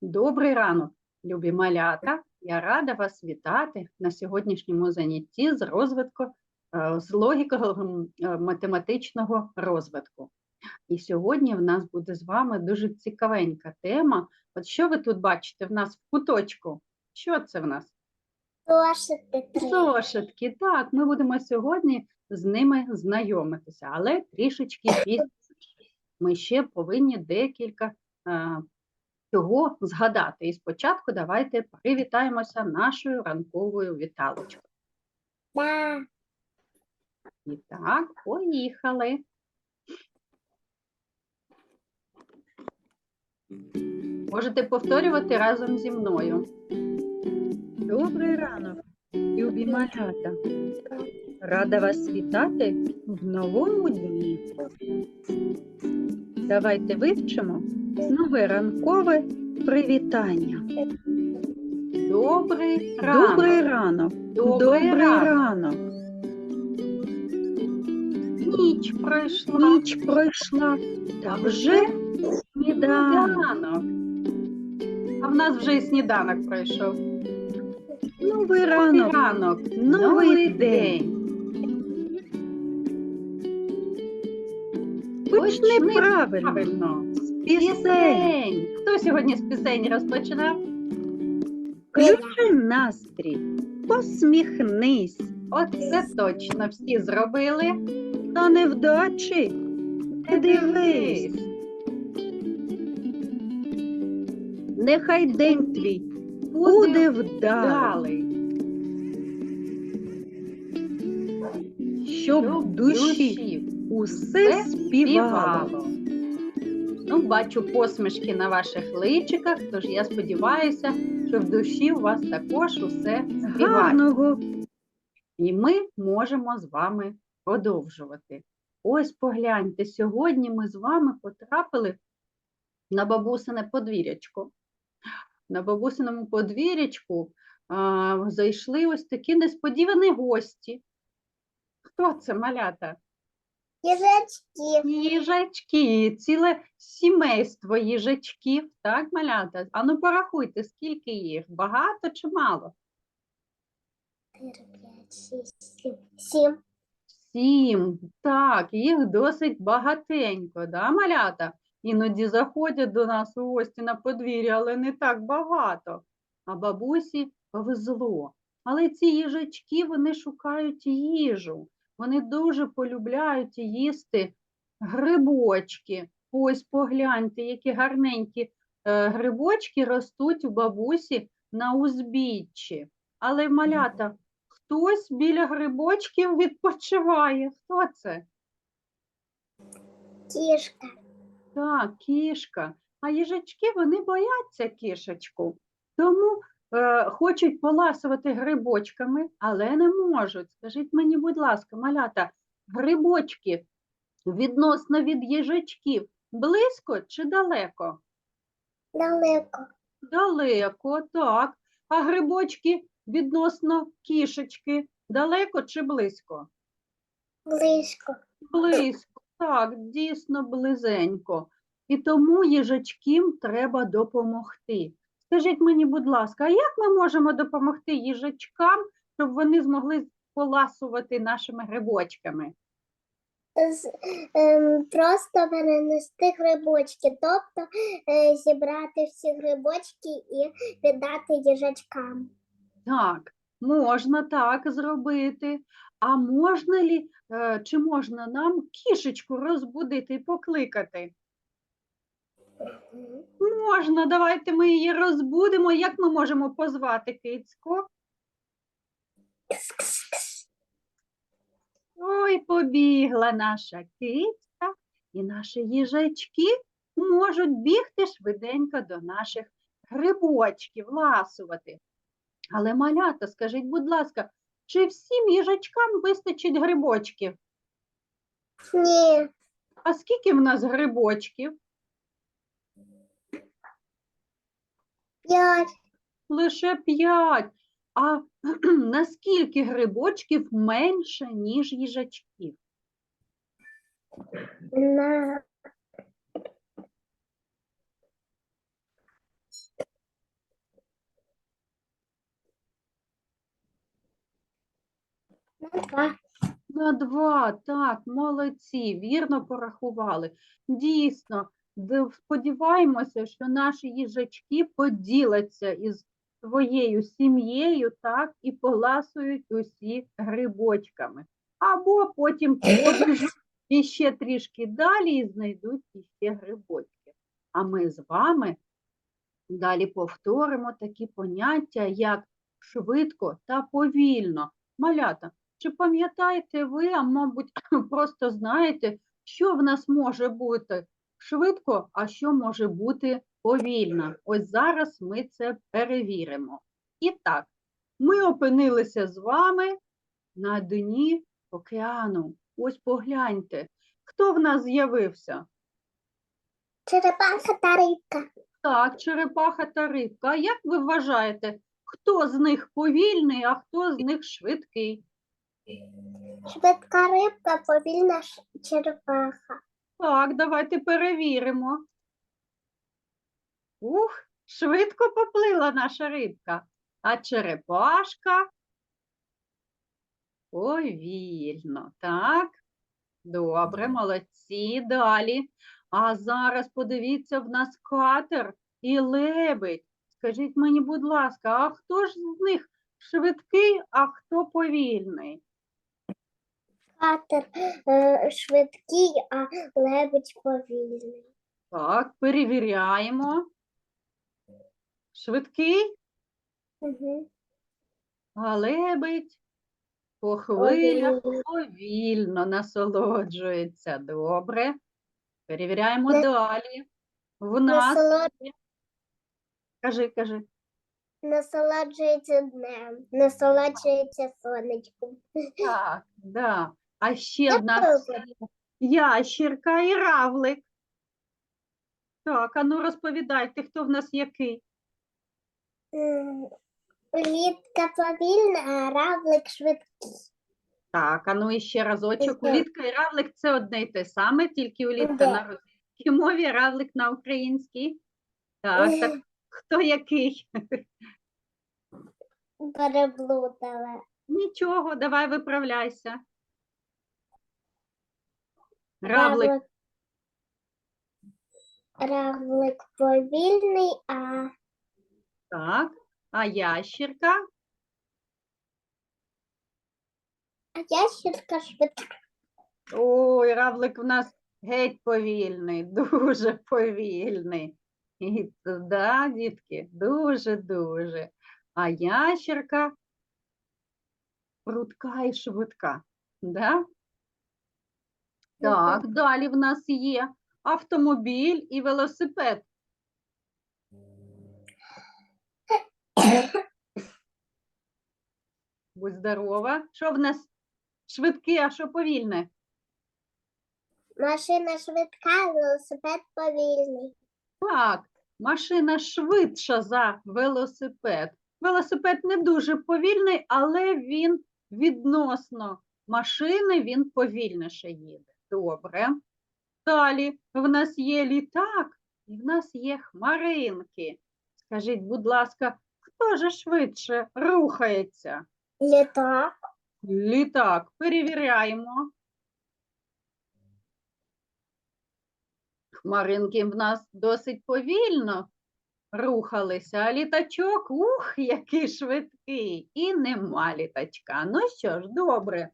Добрий ранок, любі малята. Я рада вас вітати на сьогоднішньому занятті з розвитку е, з логіко-математичного розвитку. І сьогодні в нас буде з вами дуже цікавенька тема. От що ви тут бачите в нас в куточку? Що це в нас? Зошити три. Зошитки. Так, ми будемо сьогодні з ними знайомитися, але трішечки пізніше. Ми ще повинні декілька цього згадати. І спочатку давайте привітаємося нашою ранковою віталочкою. Да. І так, поїхали. Можете повторювати разом зі мною. Добрий ранок, любі малята. Рада вас вітати в новому дні. Давайте вивчимо нове ранкове привітання. Добрий ранок. Добрий ранок. Добрий ранок. ранок. Ніч пройшла. Ніч пройшла, та вже сніданок. Сніданок. А в нас вже і сніданок пройшов. Новий ранок, ранок. новий день. Почни правильно. З пісень. Хто сьогодні з пісень розпочинав? Включи настрій. Посміхнись. Оце точно всі зробили. Та невдачі. Не дивись. Нехай день твій буде вдалий, щоб в душі усе співало. Ну, бачу посмішки на ваших личиках, тож я сподіваюся, що в душі у вас також усе співає. І ми можемо з вами продовжувати. Ось погляньте, сьогодні ми з вами потрапили на бабусине подвір'ячко. На бабусиному подвір'ячку а, зайшли ось такі несподівані гості. Хто це малята? Їжачки. Їжачки, ціле сімейство їжачків, так, малята? Ану порахуйте, скільки їх? Багато чи мало? Сім. Сім. Так, їх досить багатенько, да, малята? Іноді заходять до нас у гості на подвір'я, але не так багато. А бабусі повезло. Але ці їжачки, вони шукають їжу. Вони дуже полюбляють їсти грибочки. Ось погляньте, які гарненькі е, грибочки ростуть у бабусі на узбіччі. Але малята, хтось біля грибочків відпочиває. Хто це? Кішка. Так, кішка. А їжачки вони бояться кішечку, тому е, хочуть поласувати грибочками, але не можуть. Скажіть мені, будь ласка, малята, грибочки відносно від їжачків близько чи далеко? Далеко. Далеко, так. А грибочки відносно кішечки далеко чи близько? Близько. Близько, так, дійсно близенько. І тому їжачкам треба допомогти. Скажіть мені, будь ласка, а як ми можемо допомогти їжачкам, щоб вони змогли поласувати нашими грибочками? Ем, Просто перенести грибочки, тобто е, зібрати всі грибочки і віддати їжачкам. Так, можна так зробити. А можна лі, чи можна нам кішечку розбудити і покликати? Можна, давайте ми її розбудимо. Як ми можемо позвати кицьку? Ой, побігла наша кицька, і наші їжачки можуть бігти швиденько до наших грибочків, ласувати. Але, малята, скажіть, будь ласка, чи всім їжачкам вистачить грибочків? Ні. А скільки в нас грибочків? П'ять. Лише п'ять. А наскільки грибочків менше, ніж їжачків? На На два. Так, молодці, вірно порахували. Дійсно, сподіваємося, що наші їжачки поділяться із своєю сім'єю, так, і поласують усі грибочками. Або потім побіжуть іще трішки далі і знайдуть іще грибочки. А ми з вами далі повторимо такі поняття, як швидко та повільно. Малята, чи пам'ятаєте ви, а мабуть, просто знаєте, що в нас може бути швидко, а що може бути повільно? Ось зараз ми це перевіримо. І так, ми опинилися з вами на дні океану. Ось погляньте, хто в нас з'явився? Черепаха та рибка. Так, черепаха та рибка. А як ви вважаєте, хто з них повільний, а хто з них швидкий? Швидка рибка, повільна черепаха. Так, давайте перевіримо. Ух, швидко поплила наша рибка, а черепашка повільно. Так, добре, молодці. Далі. А зараз подивіться, в нас катер і лебедь. Скажіть мені, будь ласка, а хто ж з них швидкий, а хто повільний? Катер е, швидкий, а лебедь повільний. Так, перевіряємо. Швидкий, Угу. а лебедь по хвилях повільно насолоджується. Добре. Перевіряємо Не- далі. В нас. Насолод... Кажи, кажи. Насолоджується днем, насолоджується сонечком. Так, да. А ще Я в нас ящірка і равлик. Так, а ну розповідайте, хто в нас який? Улітка повільна, а равлик швидкий. Так, а ну і ще разочок. Улітка і равлик це одне й те саме, тільки улітка на російській мові, равлик на українській. Так, так хто який? Переплутала. Нічого, давай виправляйся. Равлик, Равлик, повільний, а так. А ящірка? а ящерка швидка. Ой, равлик в нас геть повільний, дуже повільний. І да, дітки, дуже-дуже. А ящерка прудка і швидка. Да? Так, далі в нас є автомобіль і велосипед. Будь здорова. Що в нас швидке, а що повільне? Машина швидка, велосипед повільний. Так, машина швидша за велосипед. Велосипед не дуже повільний, але він відносно машини він повільніше їде. Добре. Далі в нас є літак і в нас є хмаринки. Скажіть, будь ласка, хто же швидше рухається? Літак. Літак. Перевіряємо. Хмаринки в нас досить повільно рухалися, а літачок, ух, який швидкий, і нема літачка. Ну що ж, добре.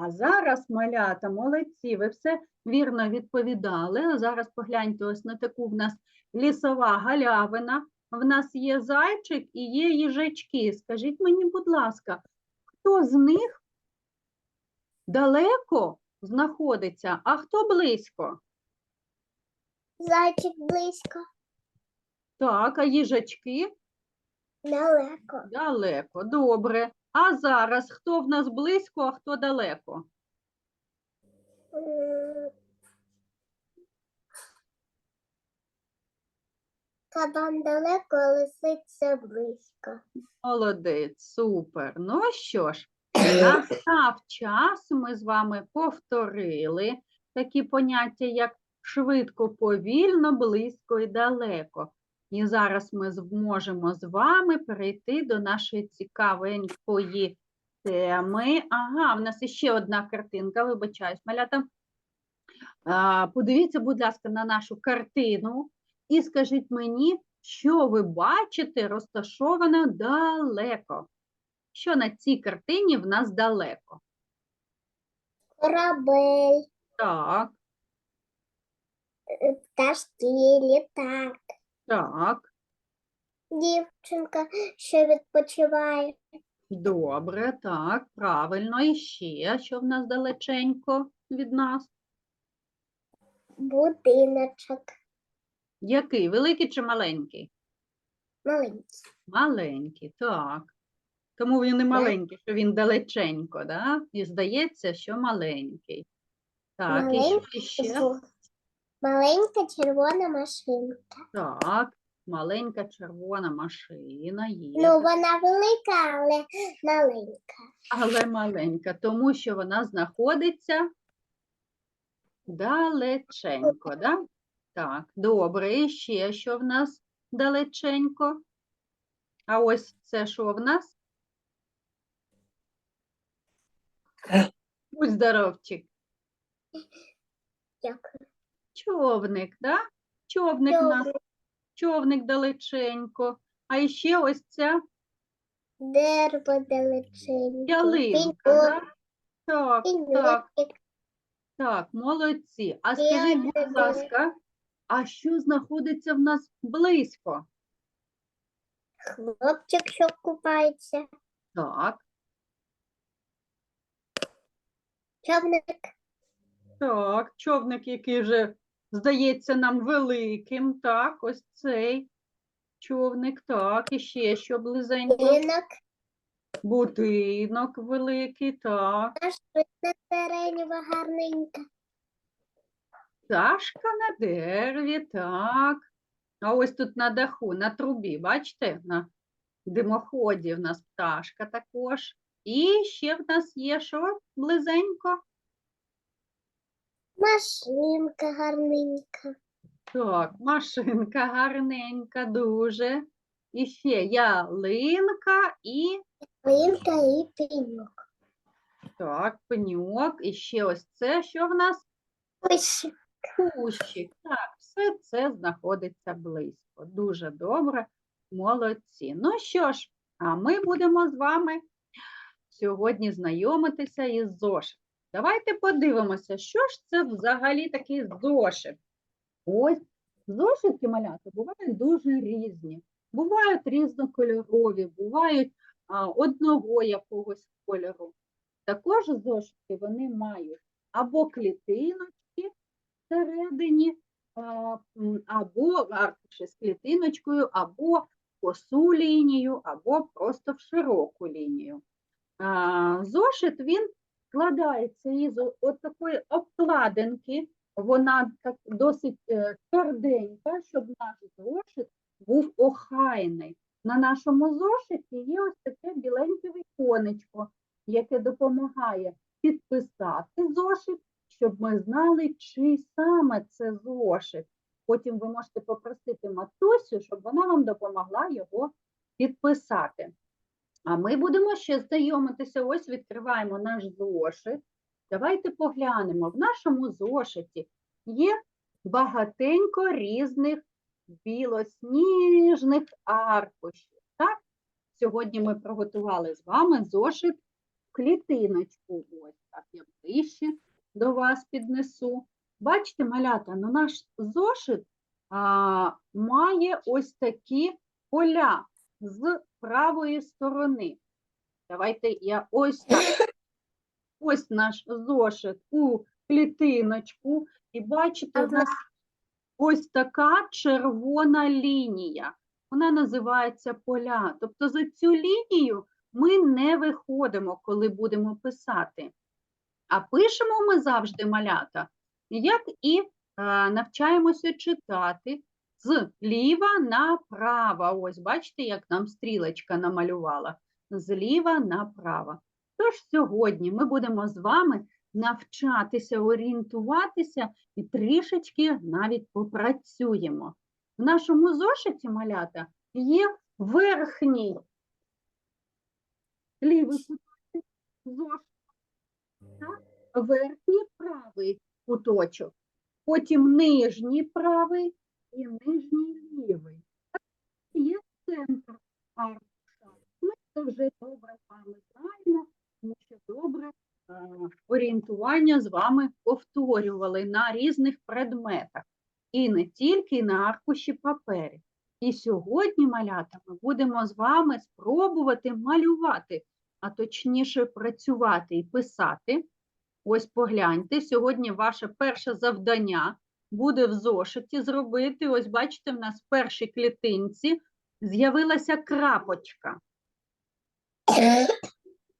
А зараз, малята, молодці, ви все вірно відповідали. Зараз погляньте ось на таку в нас лісова галявина. В нас є зайчик і є їжачки. Скажіть мені, будь ласка, хто з них далеко знаходиться, а хто близько? Зайчик близько. Так, а їжачки Далеко. далеко. Добре. А зараз хто в нас близько, а хто далеко? Кабан далеко, а лисиця близько. Молодець, супер. Ну що ж, настав час, ми з вами повторили такі поняття, як швидко, повільно, близько і далеко. І зараз ми зможемо з вами перейти до нашої цікавенької теми. Ага, в нас іще одна картинка, вибачаюсь, малята. Подивіться, будь ласка, на нашу картину і скажіть мені, що ви бачите розташовано далеко. Що на цій картині в нас далеко? Корабель, Так, е, пташки, літак, так, дівчинка, що відпочиває, добре, так, правильно. І ще, що в нас далеченько від нас? будиночок, Який? Великий чи маленький? маленький. Маленький, так. Тому він не маленький, що він далеченько, да? І здається, що маленький. Так, і що Маленький ще? Маленька червона машинка. Так, маленька червона машина є, Ну, вона велика, але маленька. але маленька, тому що вона знаходиться далеченько, да? Так, добре, і ще що в нас далеченько? А ось це що в нас? Будь здоровчик. Дякую. Човник, да? Човник у нас, човник далеченько. А ще ось ця Дерево далеченько. ялинка, да? Так, так, так, молодці. А скажіть, будь ласка, а що знаходиться в нас близько? Хлопчик, що купається. Так, Човник. так, човник, який вже здається нам великим. Так, ось цей човник, так, і ще що близенько. Будинок. Будинок великий, так. Машина сиренєва гарненька. Пташка на дереві, так. А ось тут на даху, на трубі, бачите, на димоході в нас пташка також. І ще в нас є що близенько? Машинка гарненька. Так, машинка гарненька, дуже. І ще ялинка і Линка і пеньок. так, пеньок. І ще ось це, що в нас? Ось Кущик. Так, все це знаходиться близько. Дуже добре, молодці. Ну що ж, а ми будемо з вами сьогодні знайомитися із зошитом. Давайте подивимося, що ж це взагалі такий зошит. Ось зошитки малята бувають дуже різні. Бувають різнокольорові, бувають а, одного якогось кольору. Також зошитки вони мають або клітиночки, всередині, а, або аркуші з клітиночкою, або косу лінію, або просто в широку лінію. А, Зошит він складається із от такої обкладинки, вона так досить е, тверденька, щоб наш зошит був охайний. На нашому зошиті є ось таке біленьке віконечко, яке допомагає підписати зошит щоб ми знали, чий саме це зошит. Потім ви можете попросити матусю, щоб вона вам допомогла його підписати. А ми будемо ще знайомитися. Ось відкриваємо наш зошит. Давайте поглянемо. В нашому зошиті є багатенько різних білосніжних аркушів. Так? Сьогодні ми приготували з вами зошит в клітиночку. Ось так я ближче до вас піднесу. Бачите, малята, ну наш зошит а, має ось такі поля з правої сторони. Давайте я ось так. Ось наш зошит у клітиночку. І бачите, в нас ось така червона лінія. Вона називається поля. Тобто за цю лінію ми не виходимо, коли будемо писати. А пишемо ми завжди малята, як і е, навчаємося читати зліва направо. Ось бачите, як нам стрілочка намалювала. Зліва направо. Тож сьогодні ми будемо з вами навчатися орієнтуватися і трішечки навіть попрацюємо. В нашому зошиті малята є верхній лівий куточок зошит. Верхній правий куточок, потім нижній правий і нижній лівий. Є центр аркуша. Ми це вже добре з тому що добре е, орієнтування з вами повторювали на різних предметах. І не тільки на аркуші паперів. І сьогодні, малята, ми будемо з вами спробувати малювати, а точніше працювати і писати. Ось погляньте, сьогодні ваше перше завдання буде в зошиті зробити. Ось бачите, в нас в першій клітинці з'явилася крапочка.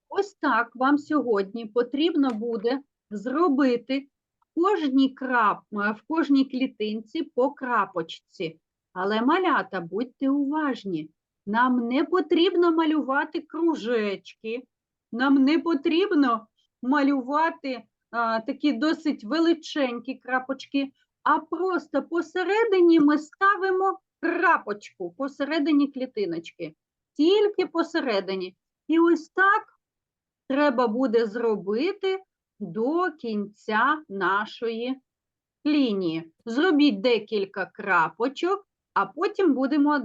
Ось так вам сьогодні потрібно буде зробити в кожній, крап... е, в кожній клітинці по крапочці. Але, малята, будьте уважні, нам не потрібно малювати кружечки, нам не потрібно малювати а, такі досить величенькі крапочки, а просто посередині ми ставимо крапочку посередині клітиночки, тільки посередині. І ось так треба буде зробити до кінця нашої лінії. Зробіть декілька крапочок, а потім будемо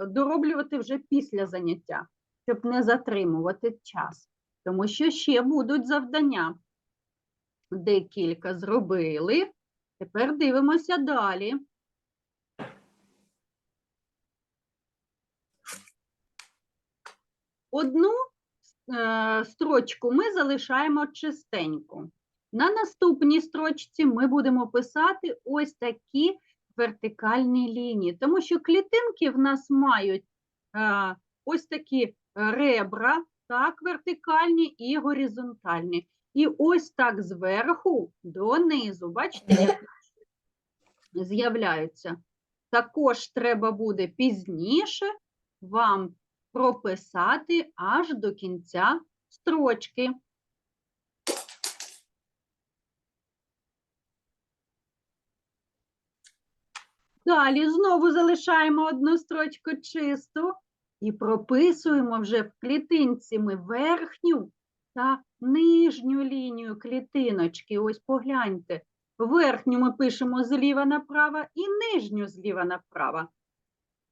дороблювати вже після заняття, щоб не затримувати час. Тому що ще будуть завдання. Декілька зробили. Тепер дивимося далі. Одну е, строчку ми залишаємо чистеньку. На наступній строчці ми будемо писати ось такі вертикальні лінії, тому що клітинки в нас мають е, ось такі ребра, так, вертикальні і горизонтальні. І ось так зверху донизу, бачите, як з'являються. Також треба буде пізніше вам прописати аж до кінця строчки. Далі знову залишаємо одну строчку чисту і прописуємо вже в клітинці ми верхню та нижню лінію клітиночки. Ось погляньте. Верхню ми пишемо зліва направо і нижню зліва направо.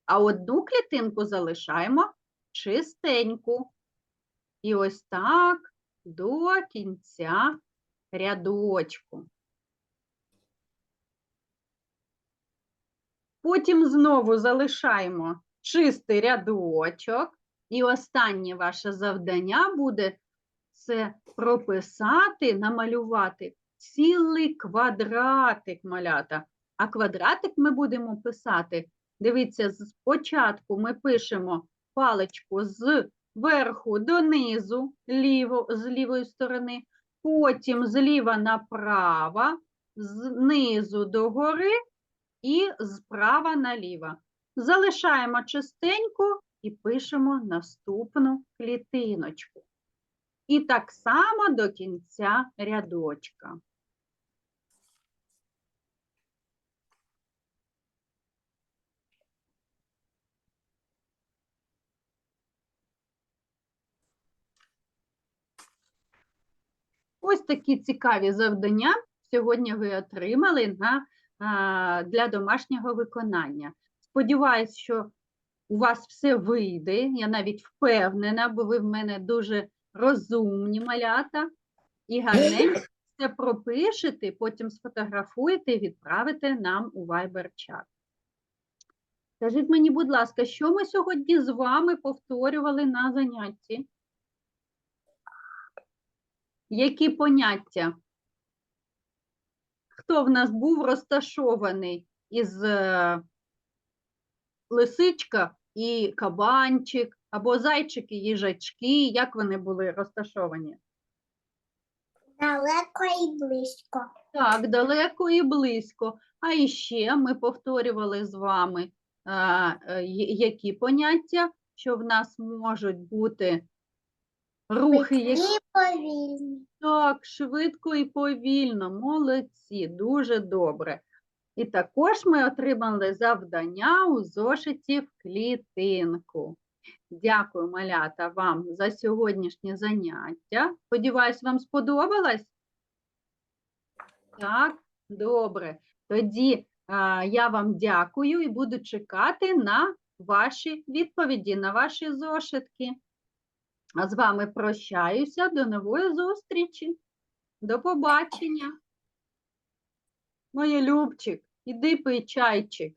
А одну клітинку залишаємо чистеньку. І ось так до кінця рядочку. Потім знову залишаємо чистий рядочок. І останнє ваше завдання буде це прописати, намалювати цілий квадратик малята. А квадратик ми будемо писати. Дивіться, спочатку ми пишемо паличку з верху донизу, ліво, з лівої сторони, потім зліва направо, знизу догори і справа наліво. Залишаємо чистенько і пишемо наступну клітиночку. І так само до кінця рядочка. Ось такі цікаві завдання сьогодні ви отримали на, для домашнього виконання. Сподіваюсь, що у вас все вийде. Я навіть впевнена, бо ви в мене дуже розумні малята і гарненько все пропишете, потім сфотографуєте і відправите нам у Viber-чат. Скажіть мені, будь ласка, що ми сьогодні з вами повторювали на занятті? Які поняття? Хто в нас був розташований із е, лисичка і кабанчик, або зайчики, їжачки, як вони були розташовані? Далеко і близько. Так, далеко і близько. А іще ми повторювали з вами, а, е, які поняття, що в нас можуть бути рухи, які І повільні. Так, швидко і повільно, молодці, дуже добре. І також ми отримали завдання у зошиті в клітинку. Дякую, малята, вам за сьогоднішнє заняття. Сподіваюсь, вам сподобалось? Так, добре. Тоді а, я вам дякую і буду чекати на ваші відповіді, на ваші зошитки. А з вами прощаюся. До нової зустрічі. До побачення. Моє Любчик, іди пий чайчик.